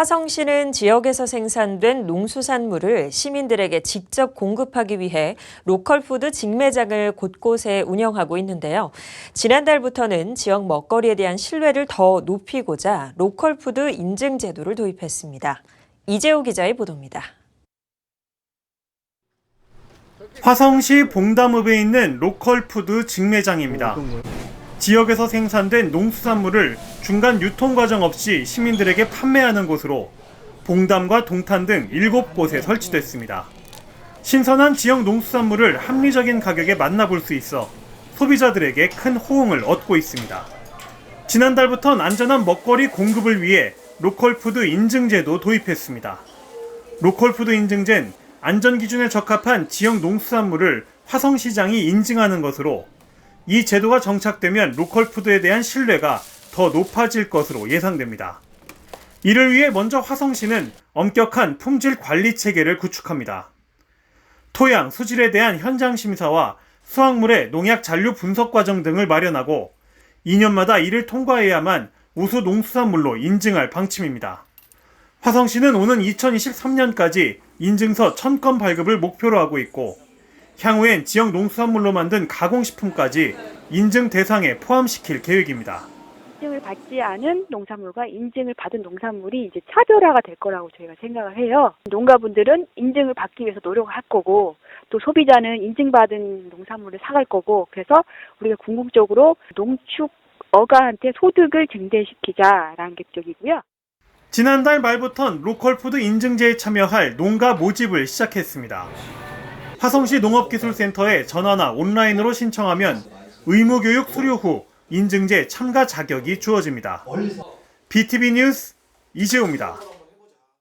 화성시는 지역에서 생산된 농수산물을 시민들에게 직접 공급하기 위해 로컬푸드 직매장을 곳곳에 운영하고 있는데요. 지난달부터는 지역 먹거리에 대한 신뢰를 더 높이고자 로컬푸드 인증 제도를 도입했습니다. 이재호 기자의 보도입니다. 화성시 봉담읍에 있는 로컬푸드 직매장입니다. 지역에서 생산된 농수산물을 중간 유통 과정 없이 시민들에게 판매하는 곳으로 봉담과 동탄 등 7곳에 설치됐습니다. 신선한 지역 농수산물을 합리적인 가격에 만나볼 수 있어 소비자들에게 큰 호응을 얻고 있습니다. 지난달부터는 안전한 먹거리 공급을 위해 로컬푸드 인증제도 도입했습니다. 로컬푸드 인증제는 안전 기준에 적합한 지역 농수산물을 화성시장이 인증하는 것으로 이 제도가 정착되면 로컬푸드에 대한 신뢰가 더 높아질 것으로 예상됩니다. 이를 위해 먼저 화성시는 엄격한 품질 관리 체계를 구축합니다. 토양, 수질에 대한 현장 심사와 수확물의 농약 잔류 분석 과정 등을 마련하고 2년마다 이를 통과해야만 우수 농수산물로 인증할 방침입니다. 화성시는 오는 2023년까지 인증서 1000건 발급을 목표로 하고 있고 향후엔 지역 농수산물로 만든 가공식품까지 인증 대상에 포함시킬 계획입니다. 인증을 받지 않은 농산물과 인증을 받은 농산물이 이제 차별화가 될 거라고 저희가 생각을 해요. 농가분들은 인증을 받기 위해서 노력할 거고 또 소비자는 인증받은 농산물을 사갈 거고 그래서 우리가 궁극적으로 농축 어가한테 소득을 증대시키자라는 게 쪽이고요. 지난달 말부턴 로컬푸드 인증제에 참여할 농가 모집을 시작했습니다. 화성시 농업기술센터에 전화나 온라인으로 신청하면 의무교육 수료 후 인증제 참가 자격이 주어집니다. BTV 뉴스 이재호입니다.